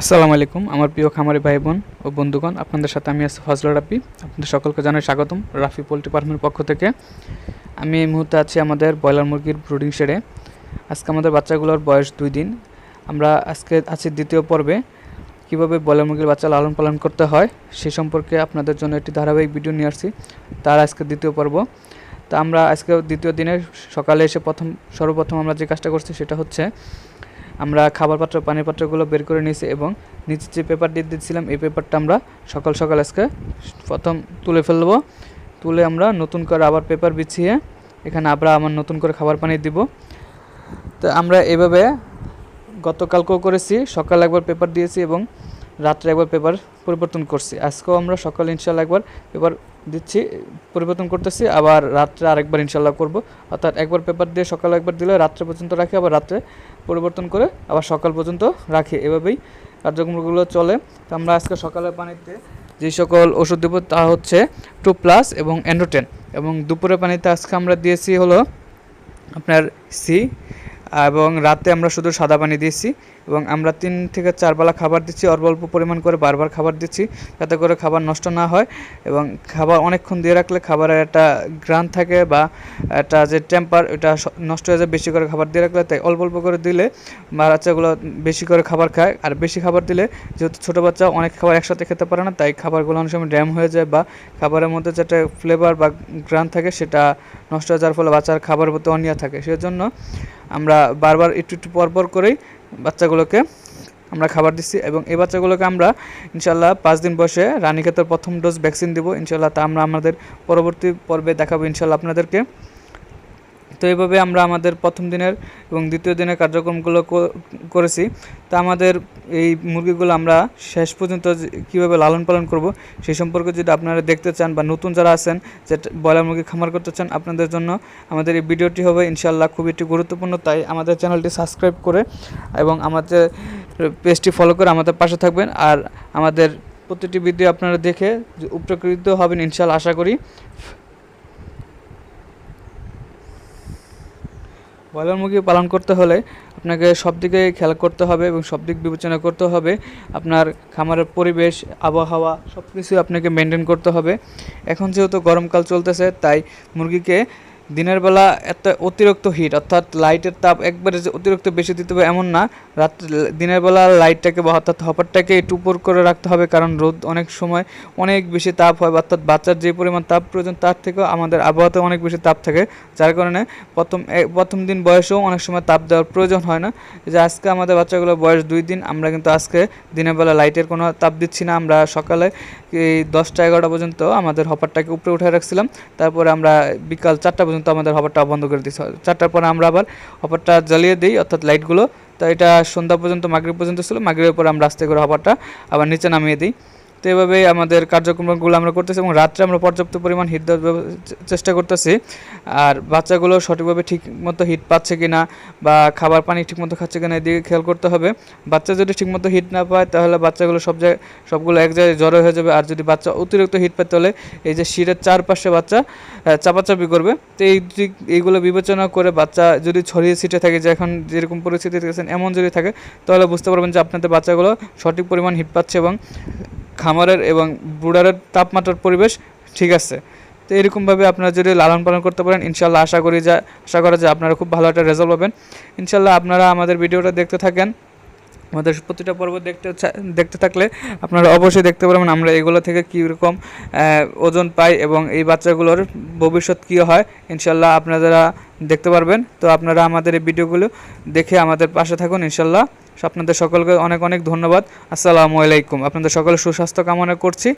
আসসালামু আলাইকুম, আমার প্রিয় খামারি ভাই বোন ও বন্ধুগণ, আপনাদের সাথে আমি আছি ফজল রাফি। আপনাদের সকলকে জানাই স্বাগতম রাফি পোলট্রি ফার্মের পক্ষ থেকে। আমি এই মুহূর্তে আছি আমাদের ব্রয়লার মুরগির ব্রুডিং শেডে। আজকে আমাদের বাচ্চাগুলোর বয়স দুই দিন। আমরা আজকে আছি দ্বিতীয় পর্বে, কীভাবে ব্রয়লার মুরগির বাচ্চা লালন পালন করতে হয় সে সম্পর্কে আপনাদের জন্য একটি ধারাবাহিক ভিডিও নিয়ে আসছি, তার আজকে দ্বিতীয় পর্ব। তা আমরা আজকে দ্বিতীয় দিনে সকালে এসে প্রথম, সর্বপ্রথম আমরা যে কাজটা করছি সেটা হচ্ছে আমরা খাবার পাত্র, পানির পাত্রগুলো বের করে নিয়েছি এবং নিচে যে পেপার দিয়ে দিচ্ছিলাম, এই পেপারটা আমরা সকাল সকাল আজকে প্রথম তুলে ফেলব। তুলে আমরা নতুন করে আবার পেপার বিছিয়ে এখানে আবার আমার নতুন করে খাবার পানি দিব। তো আমরা এভাবে গতকালকেও করেছি, সকাল একবার পেপার দিয়েছি এবং রাত্রে একবার পেপার পরিবর্তন করছি। আজকেও আমরা সকাল ইনশাল্লাহ একবার, পেপার দিচ্ছি, পরিবর্তন করতেছি, আবার রাত্রে আরেকবার ইনশাল্লাহ করব। অর্থাৎ একবার পেপার দিয়ে সকালে একবার দিলে রাত্রে পর্যন্ত রাখি, আবার রাত্রে পরিবর্তন করে আবার সকাল পর্যন্ত রাখি। এভাবেই কার্যক্রমগুলো চলে। তো আমরা আজকে সকালের পানিতে যে সকল ওষুধ দেবো তা হচ্ছে টু প্লাস এবং অ্যান্ড্রোটেন এবং দুপুরের পানিতে আজকে আমরা দিয়েছি হলো আপনার সি, এবং রাতে আমরা শুধু সাদা পানি দিয়েছি। এবং আমরা তিন থেকে চার বেলা খাবার দিচ্ছি, অল্প অল্প পরিমাণ করে বারবার খাবার দিচ্ছি যাতে করে খাবার নষ্ট না হয় এবং খাবার অনেকক্ষণ দিয়ে রাখলে খাবারের একটা গ্রান থাকে বা একটা যে টেম্পার ওটা নষ্ট হয়ে যায় বেশি করে খাবার দিয়ে রাখলে। তাই অল্প অল্প করে দিলে বাচ্চাগুলো বেশি করে খাবার খায়। আর বেশি খাবার দিলে যেহেতু ছোটো বাচ্চা, অনেক খাবার একসাথে খেতে পারে না, তাই খাবারগুলো অনেক সময় ড্যাম হয়ে যায় বা খাবারের মধ্যে যেটা ফ্লেভার বা গ্রান থাকে সেটা নষ্ট হয়ে যাওয়ার ফলে বাচ্চার খাবার প্রতি অনিয়া থাকে। সেজন্য আমরা বারবার একটু একটু পরপর করেই বাচ্চাগুলোকে আমরা খাবার দিচ্ছি এবং এই বাচ্চাগুলোকে আমরা ইনশাল্লাহ পাঁচ দিন বসে রানীক্ষেতের প্রথম ডোজ ভ্যাকসিন দেবো। ইনশাল্লাহ তা আমরা আমাদের পরবর্তী পর্বে দেখাবো ইনশাল্লাহ আপনাদেরকে। তো এইভাবে আমরা আমাদের প্রথম দিনের এবং দ্বিতীয় দিনের কার্যক্রমগুলো করেছি। তা আমাদের এই মুরগিগুলো আমরা শেষ পর্যন্ত কীভাবে লালন পালন করব সেই সম্পর্কে যদি আপনারা দেখতে চান বা নতুন যারা আছেন যে ব্রয়লার মুরগি খামার করতে চান আপনাদের জন্য আমাদের এই ভিডিওটি হবে ইনশাল্লাহ খুব একটি গুরুত্বপূর্ণ। তাই আমাদের চ্যানেলটি সাবস্ক্রাইব করে এবং আমাদের পেজটি ফলো করে আমাদের পাশে থাকবেন। আর আমাদের প্রতিটি ভিডিও আপনারা দেখে উপকৃত হবেন ইনশাল্লাহ আশা করি। ব্রয়লার মুরগি পালন করতে হলে আপনাকে সব দিকে খেয়াল করতে হবে এবং সব দিক বিবেচনা করতে হবে। আপনার খামারের পরিবেশ, আবহাওয়া সব কিছু আপনাকে মেনটেন করতে হবে। এখন যেহেতু গরমকাল চলতেছে, তাই মুরগিকে দিনের বেলা এত অতিরিক্ত হিট অর্থাৎ লাইটের তাপ একবারে যে অতিরিক্ত বেশি দিতে হবে এমন না। রাত্রে দিনের বেলা লাইটটাকে বা অর্থাৎ হপারটাকে একটু উপর করে রাখতে হবে, কারণ রোদ অনেক সময় অনেক বেশি তাপ হয় অর্থাৎ বাচ্চার যে পরিমাণ তাপ প্রয়োজন, তার থেকেও আমাদের আবহাওয়াতে অনেক বেশি তাপ থাকে। যার কারণে প্রথম প্রথম দিন বয়সেও অনেক সময় তাপ দেওয়ার প্রয়োজন হয় না। যে আজকে আমাদের বাচ্চাগুলোর বয়স দুই দিন, আমরা কিন্তু আজকে দিনের বেলা লাইটের কোনো তাপ দিচ্ছি না। আমরা সকালে এই দশটা এগারোটা পর্যন্ত আমাদের হপারটাকে উপরে উঠে রাখছিলাম। তারপরে আমরা বিকাল চারটা পর্যন্ত আমাদের হপারটা বন্ধ করে দিতে হবে চারটার পরে আমরা আবার হপারটা জ্বালিয়ে দিই, অর্থাৎ লাইটগুলো তো এটা সন্ধ্যা পর্যন্ত, মাগরিব পর্যন্ত ছিল। মাগরিবের পরে আমরা আস্তে করে হপারটা আবার নিচে নামিয়ে দিই। তো এভাবেই আমাদের কার্যক্রমগুলো আমরা করতেছি এবং রাত্রে আমরা পর্যাপ্ত পরিমাণ হিট দেওয়ার চেষ্টা করতেছি। আর বাচ্চাগুলো সঠিকভাবে ঠিক মতো হিট পাচ্ছে কিনা বা খাবার পানি ঠিকমতো খাচ্ছে কিনা এদিকে খেয়াল করতে হবে। বাচ্চা যদি ঠিকমতো হিট না পায়, তাহলে বাচ্চাগুলো সব জায়গায় সবগুলো এক জায়গায় জড়ো হয়ে যাবে। আর যদি বাচ্চা অতিরিক্ত হিট পায়, তাহলে এই যে শিরের চারপাশে বাচ্চা চাপাচাপি করবে। তো এই দিক এইগুলো বিবেচনা করে বাচ্চা যদি ছড়িয়ে ছিটে থাকে, যে এখন যেরকম পরিস্থিতি দেখেছেন এমন যদি থাকে, তাহলে বুঝতে পারবেন যে আপনাদের বাচ্চাগুলো সঠিক পরিমাণ হিট পাচ্ছে এবং খামারের এবং ব্রুডারের তাপমাত্রার পরিবেশ ঠিক আছে। তো এরকমভাবে আপনারা যদি লালন পালন করতে পারেন ইনশাল্লাহ আশা করি যা, আশা করা যায় আপনারা খুব ভালো একটা রেজাল্ট পাবেন। ইনশাল্লাহ আপনারা আমাদের ভিডিওটা দেখতে থাকেন। আমাদের প্রতিটা পর্ব দেখতে দেখতে থাকলে আপনারা অবশ্যই দেখতে পারবেন আমরা এগুলো থেকে কীরকম ওজন পাই এবং এই বাচ্চাগুলোর ভবিষ্যৎ কী হয়। ইনশাল্লাহ আপনারা দেখতে পারবেন। তো আপনারা আমাদের এই ভিডিওগুলো দেখে আমাদের পাশে থাকুন। ইনশাল্লাহ আপনাদের সকলকে অনেক অনেক ধন্যবাদ। আসসালামু আলাইকুম। আপনাদের সকলের সুস্বাস্থ্য কামনা করছি।